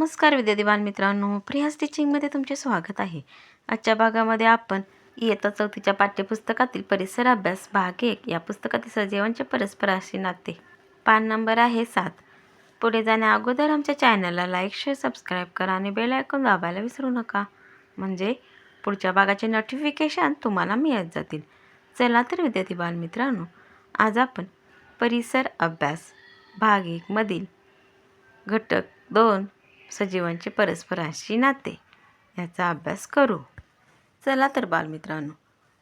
नमस्कार विद्यार्थी बालमित्रांनो. प्रिया स्टिचिंगमध्ये तुमचे स्वागत आहे. आजच्या भागामध्ये आपण इयत्ता चौथीच्या पाठ्यपुस्तकातील परिसर अभ्यास भाग एक या पुस्तकातील सजीवांचे परस्पराशी नाते. पान नंबर आहे सात. पुढे जाण्या अगोदर आमच्या चॅनलला लाईक शेअर सबस्क्राईब करा आणि बेल ऐकून दाबायला विसरू नका. म्हणजे पुढच्या भागाचे नोटिफिकेशन तुम्हाला मिळत जातील. चला तर विद्यार्थी बालमित्रांनो आज आपण परिसर अभ्यास भाग एकमधील घटक दोन सजीवांचे परस्पराशी नाते. याचा अभ्यास करू. चला तर बालमित्रांनो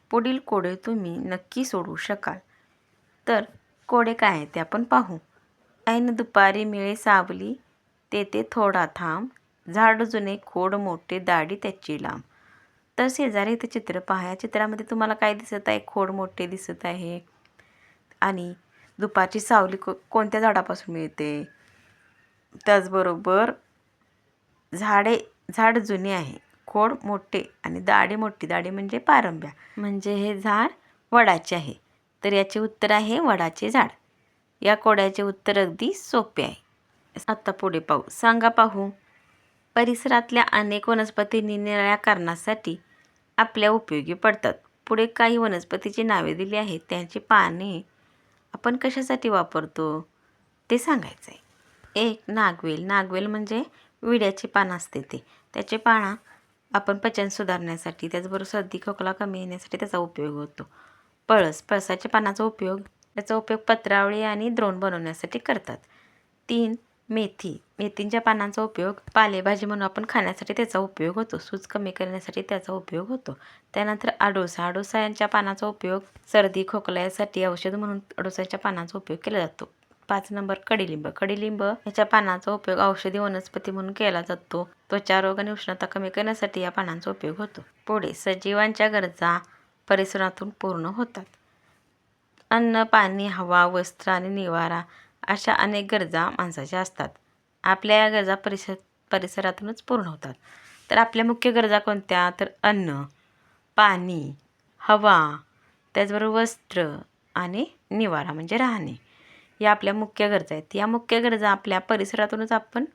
पुढील कोडे तुम्ही नक्की सोडवू शकाल. तर कोडे काय आहे ते आपण पाहू. ऐन दुपारी मिळे सावली तेथे थोडा थांब. झाड जुने खोड मोठे दाढी त्याची लांब. तर शेजारी इथं चित्र पहा. या चित्रामध्ये तुम्हाला काय दिसत आहे? खोड मोठे दिसत आहे. आणि दुपारची सावली को कोणत्या झाडापासून मिळते? त्याचबरोबर झाडे झाड जुने आहे. खोड मोठे आणि दाढी मोठी. दाढी म्हणजे पारंब्या. म्हणजे हे झाड वडाचे आहे. तर याचे उत्तर आहे वडाचे झाड. या कोड्याचे उत्तर अगदी सोपे आहे. आता पुढे पाहू. सांगा पाहू. परिसरातल्या अनेक वनस्पती निरनिराळ्या कारणासाठी आपल्या उपयोगी पडतात. पुढे काही वनस्पतीची नावे दिली आहेत. त्यांची पाने आपण कशासाठी वापरतो? ते सांगायचं आहे एक नागवेल. नागवेल म्हणजे विड्याचे पान असते ते. त्याचे पानं आपण पचन सुधारण्यासाठी त्याचबरोबर सर्दी खोकला कमी येण्यासाठी त्याचा उपयोग होतो. पळस पळसाच्या पानाचा उपयोग त्याचा उपयोग पत्रावळी आणि द्रोण बनवण्यासाठी करतात. तीन मेथी. मेथींच्या पानांचा उपयोग पालेभाजी म्हणून आपण खाण्यासाठी त्याचा उपयोग होतो. सूज कमी करण्यासाठी त्याचा उपयोग होतो. त्यानंतर आडोसा. आडोसा यांच्या पानाचा उपयोग सर्दी खोकल्यासाठी औषध म्हणून अडोसाच्या पानांचा उपयोग केला जातो. पाच नंबर कडीलिंब. कडीलिंब याच्या पानाचा उपयोग औषधी वनस्पती म्हणून केला जातो. त्वचा रोग आणि उष्णता कमी करण्यासाठी या पानांचा उपयोग होतो. पुढे सजीवांच्या गरजा परिसरातून पूर्ण होतात. अन्न पाणी हवा वस्त्र आणि निवारा अशा अनेक गरजा माणसाच्या असतात. आपल्या या गरजा परिसर परिसरातूनच पूर्ण होतात. तर आपल्या मुख्य गरजा कोणत्या? तर अन्न पाणी हवा त्याचबरोबर वस्त्र आणि निवारा म्हणजे राहणे. या आपल्या मुख्य गरजा आहेत. या मुख्य गरजा आपल्या परिसरातूनच आपण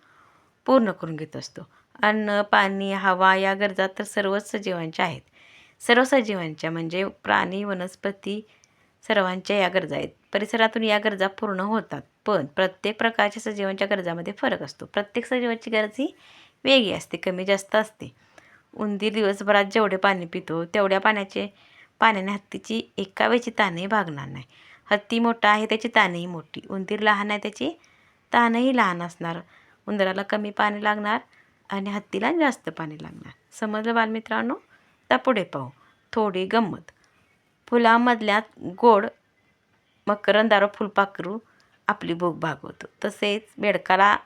पूर्ण करून घेत असतो. अन्न पाणी हवा या गरजा तर सर्वच सजीवांच्या आहेत. सर्व सजीवांच्या म्हणजे प्राणी वनस्पती सर्वांच्या या गरजा आहेत. परिसरातून या गरजा पूर्ण होतात पण प्रत्येक प्रकारच्या सजीवांच्या गरजामध्ये फरक असतो. प्रत्येक सजीवाची गरज ही वेगळी असते कमी जास्त असते. उंदीर दिवसभरात जेवढे पाणी पितो तेवढ्या पाण्याचे पाण्याने हत्तीची एका वेळची ताणही भागणार नाही. हत्ती मोठा आहे त्याची तानही मोठी. उंदीर लहान आहे त्याची तानही लहान असणार. उंदराला कमी पाणी लागणार आणि हत्तीला जास्त पाणी लागणार. समजलं बालमित्रांनो? तर पुढे पाहू. थोडी गंमत. फुलामधल्या गोड मकरंदारो फुलपाखरू आपली भूक भागवतो. तसेच बेडकाला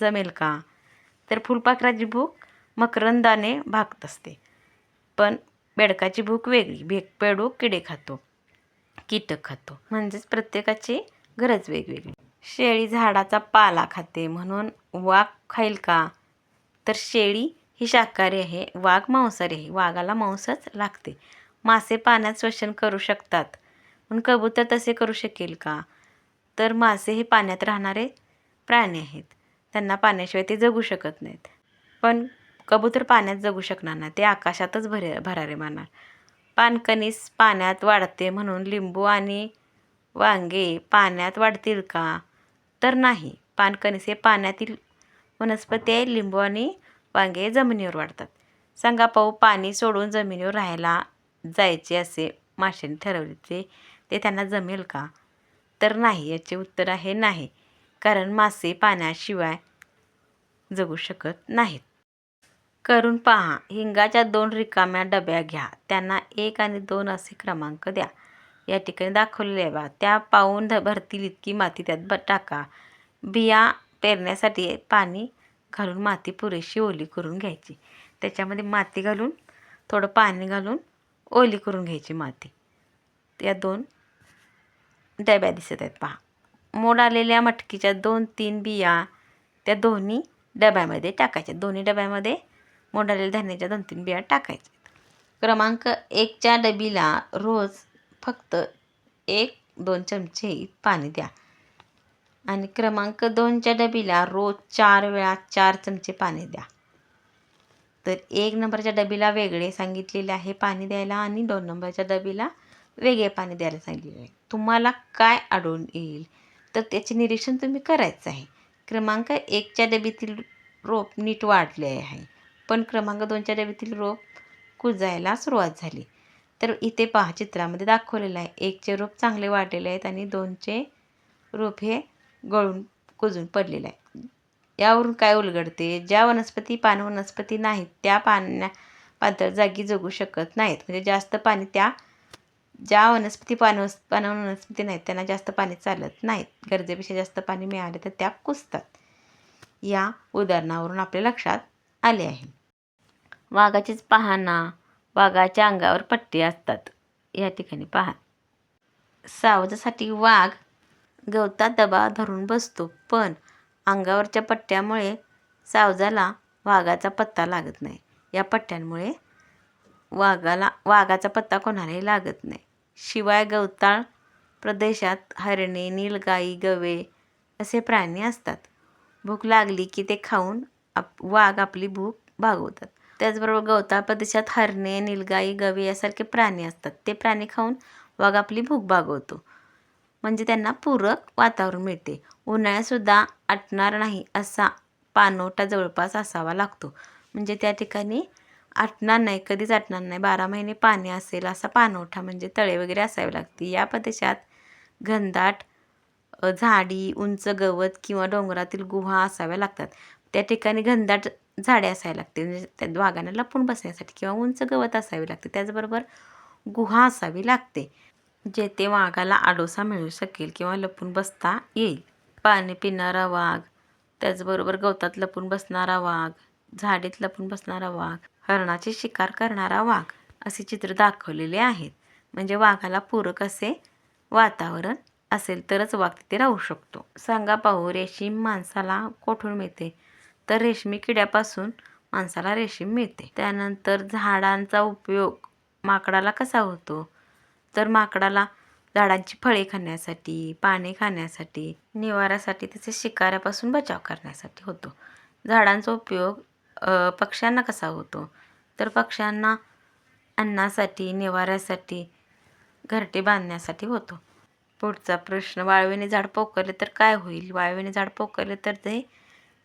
जमेल का? तर फुलपाखराची भूक मकरंदाने भागत असते. पण बेडकाची भूक वेगळी. भेक बेडूक किडे खातो. कीटक खातो. म्हणजेच प्रत्येकाची गरज वेगवेगळी. शेळी झाडाचा पाला खाते म्हणून वाघ खाईल का? तर शेळी ही शाकाहारी आहे वाघ मांसाहारी आहे वाघाला मांसच लागते. मासे पाण्यात श्वसन करू शकतात पण कबूतर तसे करू शकेल का? तर मासे हे पाण्यात राहणारे प्राणी आहेत. त्यांना पाण्याशिवाय ते जगू शकत नाहीत. पण कबूतर पाण्यात जगू शकणार नाही ते आकाशातच भरे भरारे मारणार. पानकणीस पाण्यात वाढते म्हणून लिंबू आणि वांगे पाण्यात वाढतील का? तर नाही. पानकणीस हे पाण्यातील वनस्पती आहे. लिंबू आणि वांगे जमिनीवर वाढतात. सांगा पाहू पाणी सोडून जमिनीवर राहायला जायचे असे माशांनी ठरवले ते ते त्यांना जमेल का? तर नाही. याचे उत्तर आहे नाही. कारण मासे पाण्याशिवाय जगू शकत नाहीत. करून पहा. हिंगाच्या दोन रिकाम्या डब्या घ्या. त्यांना एक आणि दोन असे क्रमांक द्या. या ठिकाणी दाखवलेले बा त्या पाऊन ध भरतील इतकी माती त्यात ब टाका. बिया पेरण्यासाठी पाणी घालून माती पुरेशी ओली करून घ्यायची. त्याच्यामध्ये माती घालून थोडं पाणी घालून ओली करून घ्यायची माती. त्या दोन डब्या दिसत आहेत पहा. मोड आलेल्या मटकीच्या दोन तीन बिया त्या दोन्ही डब्यामध्ये टाकायच्या. दोन्ही डब्यामध्ये मोडालेल्या धान्याच्या दोन तीन बिया टाकायच्या. क्रमांक एकच्या डबीला रोज फक्त एक दोन चमचे पाणी द्या. आणि क्रमांक दोनच्या डबीला रोज चार वेळा चार चमचे पाणी द्या. तर एक नंबरच्या डबीला वेगळे सांगितलेले आहे पाणी द्यायला आणि दोन नंबरच्या डबीला वेगळे पाणी द्यायला सांगितलेले आहे. तुम्हाला काय आढळून येईल? तर त्याचे निरीक्षण तुम्ही करायचं आहे. क्रमांक एकच्या डबीतील रोप नीट वाढले आहे. पण क्रमांक दोनच्या डब्यातील रोप कुजायला सुरुवात झाली. तर इथे पहा चित्रामध्ये दाखवलेलं आहे. एकचे रोप चांगले वाढलेले आहेत आणि दोनचे रोप हे गळून कुजून पडलेलं आहे यावरून काय उलगडते? ज्या वनस्पती पान वनस्पती नाहीत त्या पाण्या पातळ जागी जगू शकत नाहीत. म्हणजे जास्त पाणी त्या ज्या वनस्पती पान पान वनस्पती नाहीत त्यांना जास्त पाणी चालत नाहीत. गरजेपेक्षा जास्त पाणी मिळाले तर त्या कुजतात. या उदाहरणावरून आपल्या लक्षात आले आहे. वाघाचीच पहा ना वाघाच्या अंगावर पट्टी असतात. या ठिकाणी पहा. सावजासाठी वाघ गवतात दबा धरून बसतो पण अंगावरच्या पट्ट्यामुळे सावजाला वाघाचा पत्ता लागत नाही. या पट्ट्यांमुळे वाघाला वाघाचा पत्ता कोणालाही लागत नाही. शिवाय गवताळ प्रदेशात हरणे नीलगाई गवे असे प्राणी असतात. भूक लागली की ते खाऊन आप वाघ आपली भूक भागवतात. त्याचबरोबर गवताळ प्रदेशात हरणे निलगाई गवे यासारखे प्राणी असतात. ते प्राणी खाऊन वाघ आपली भूक भागवतो. म्हणजे त्यांना पूरक वातावरण मिळते. उन्हाळ्यातसुद्धा आटणार नाही असा पाणवठा जवळपास असावा लागतो. म्हणजे त्या ठिकाणी आटणार नाही कधीच आटणार नाही. बारा महिने पाणी असेल असा पाणवठा म्हणजे तळे वगैरे असावे लागते. या प्रदेशात घनदाट झाडी उंच गवत किंवा डोंगरातील गुहा असाव्या लागतात. त्या ठिकाणी घनदाट झाडे असायला लागते. म्हणजे त्या वाघांना लपून बसण्यासाठी किंवा उंच गवत असावी लागते. त्याचबरोबर गुहा असावी लागते जेथे वाघाला आडोसा मिळू शकेल किंवा लपून बसता येईल. पाणी पिणारा वाघ त्याचबरोबर गवतात लपून बसणारा वाघ झाडीत लपून बसणारा वाघ हरणाची शिकार करणारा वाघ असे चित्र दाखवलेले आहेत. म्हणजे वाघाला पूरक असे वातावरण असेल तरच वाघ तिथे राहू शकतो. सांगा पाहू रेशीम माणसाला कोठून मिळते? तर रेशमी किड्यापासून माणसाला रेशीम मिळते. त्यानंतर झाडांचा उपयोग माकडाला कसा होतो? तर माकडाला झाडांची फळे खाण्यासाठी पाने खाण्यासाठी निवाऱ्यासाठी त्याचे शिकाऱ्यापासून बचाव करण्यासाठी होतो. झाडांचा उपयोग पक्ष्यांना कसा होतो? तर पक्ष्यांना अन्नासाठी निवाऱ्यासाठी घरटे बांधण्यासाठी होतो. पुढचा प्रश्न वाळवेने झाड पोकरले तर काय होईल? वाळवेने झाड पोकरले तर ते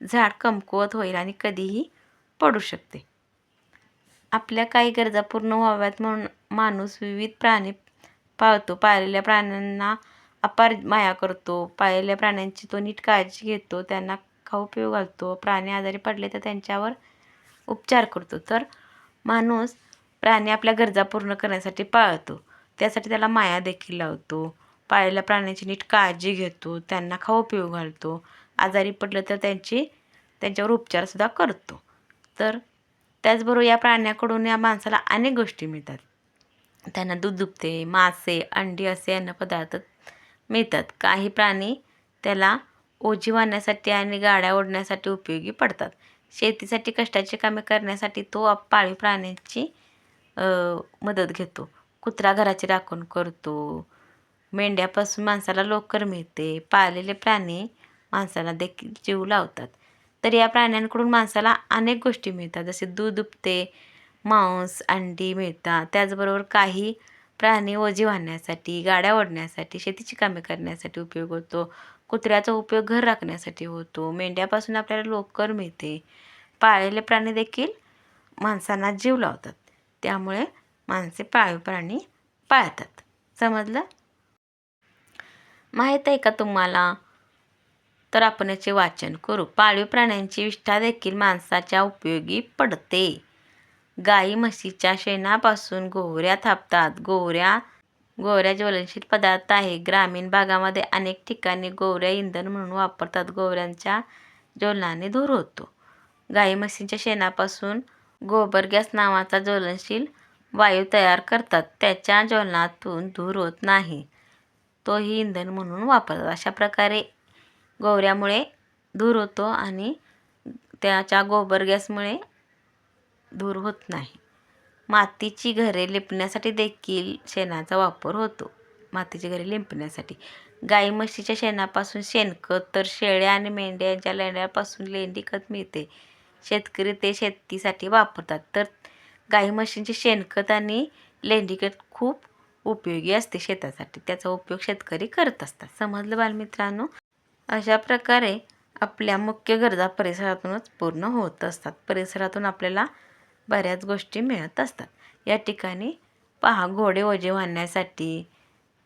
झाड कमकुवत होईल आणि कधीही पडू शकते. आपल्या काही गरजा पूर्ण व्हाव्यात म्हणून माणूस विविध प्राणी पाळतो. पाळलेल्या प्राण्यांना अपार माया करतो. पाळलेल्या प्राण्यांची तो नीट काळजी घेतो. त्यांना खाऊ पिऊ घालतो. प्राणी आजारी पडले तर त्यांच्यावर उपचार करतो. तर माणूस प्राणी आपल्या गरजा पूर्ण करण्यासाठी पाळतो. त्यासाठी त्याला माया देखील लावतो. पाळलेल्या प्राण्यांची नीट काळजी घेतो. त्यांना खाऊ पिऊ घालतो. आजारी पडलं तर त्यांची त्यांच्यावर उपचारसुद्धा करतो. तर त्याचबरोबर या प्राण्याकडून या माणसाला अनेक गोष्टी मिळतात. त्यांना दूध दुभते मासे अंडी असे अन्नपदार्थ मिळतात. काही प्राणी त्याला ओझी वाहण्यासाठी आणि गाड्या ओढण्यासाठी उपयोगी पडतात. शेतीसाठी कष्टाची कामे करण्यासाठी तो पाळीव प्राण्यांची मदत घेतो. कुत्रा घराची राखण करतो. मेंढ्यापासून माणसाला लोकर मिळते. पाळलेले प्राणी माणसाला देखील जीव लावतात. तर या प्राण्यांकडून माणसाला अनेक गोष्टी मिळतात. जसे दूध उपते मांस अंडी मिळतात. त्याचबरोबर काही प्राणी ओझी वाहण्यासाठी गाड्या ओढण्यासाठी शेतीची कामे करण्यासाठी उपयोग होतो. कुत्र्याचा उपयोग घर राखण्यासाठी होतो. मेंढ्यापासून आपल्याला लोकर मिळते. पाळलेले प्राणी देखील माणसांना जीव लावतात. त्यामुळे माणसे पाळीव प्राणी पाळतात. समजलं? माहीत आहे का तुम्हाला? तर आपण याचे वाचन करू. पाळीव प्राण्यांची विष्ठा देखील माणसाच्या उपयोगी पडते. गाई म्हशीच्या शेणापासून गोवऱ्या थापतात. गोवऱ्या गोवऱ्या ज्वलनशील पदार्थ आहे. ग्रामीण भागामध्ये अनेक ठिकाणी गोवऱ्या इंधन म्हणून वापरतात. गोवऱ्यांच्या ज्वलनाने धूर होतो. गाई म्हशीच्या शेणापासून गोबर गॅस नावाचा ज्वलनशील वायू तयार करतात. त्याच्या ज्वलनातून धूर होत नाही. तोही इंधन म्हणून वापरतात. अशा प्रकारे गोवऱ्यामुळे धूर होतो आणि त्याच्या गोबर गॅसमुळे धूर होत नाही. मातीची घरे लिपण्यासाठी देखील शेणाचा वापर होतो. मातीची घरे लिंपण्यासाठी. गाई म्हशीच्या शेणापासून शेणखत तर शेळ्या आणि मेंढ्यांच्या लेंड्यापासून लेंडी खत मिळते. शेतकरी ते शेतीसाठी वापरतात. तर गाई म्हशींचे शेणखत आणि लेंडीखत खूप उपयोगी असते शेतासाठी. त्याचा उपयोग शेतकरी करत असतात. समजलं बालमित्रांनो? अशा प्रकारे आपल्या मुख्य गरजा परिसरातूनच पूर्ण होत असतात. परिसरातून आपल्याला बऱ्याच गोष्टी मिळत असतात. या ठिकाणी पहा घोडे ओझे वाहण्यासाठी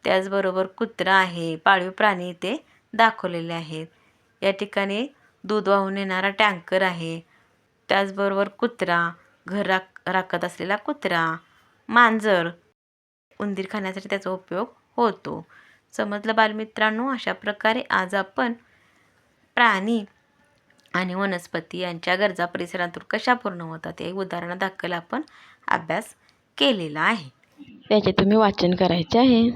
त्याचबरोबर कुत्रा आहे पाळीव प्राणी इथे दाखवलेले आहेत. या ठिकाणी दूध वाहून येणारा टँकर आहे. त्याचबरोबर कुत्रा घर राख राखत असलेला कुत्रा मांजर उंदीर खाण्यासाठी त्याचा उपयोग होतो. समजलं बालमित्रांनो अशा प्रकारे आज आपण प्राणी आणि वनस्पती यांच्या गरजा परिसरातून कशा पूर्ण होतात या उदाहरणादाखल आपण अभ्यास केलेला आहे. त्याचे तुम्ही वाचन करायचे आहे.